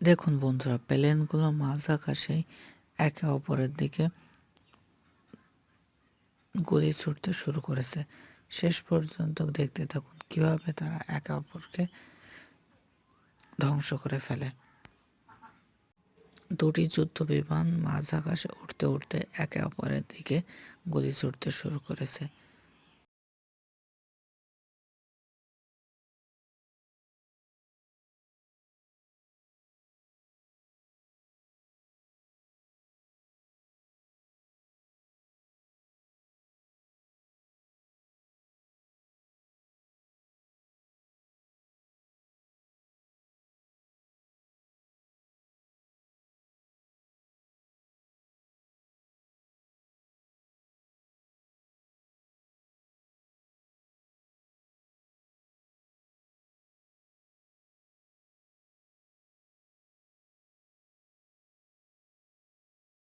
দেখুন বন্ধুরা প্লেনগুলো মাঝ আকাশে একে অপরের দিকে গুলি ছুটতে শুরু করেছে। শেষ পর্যন্ত দেখতে থাকুন কীভাবে তারা একে অপরকে ধ্বংস করে ফেলে। দুটি যুদ্ধ বিমান মাঝ আকাশে উঠতে উঠতে একে অপরের দিকে গুলি ছুটতে শুরু করেছে।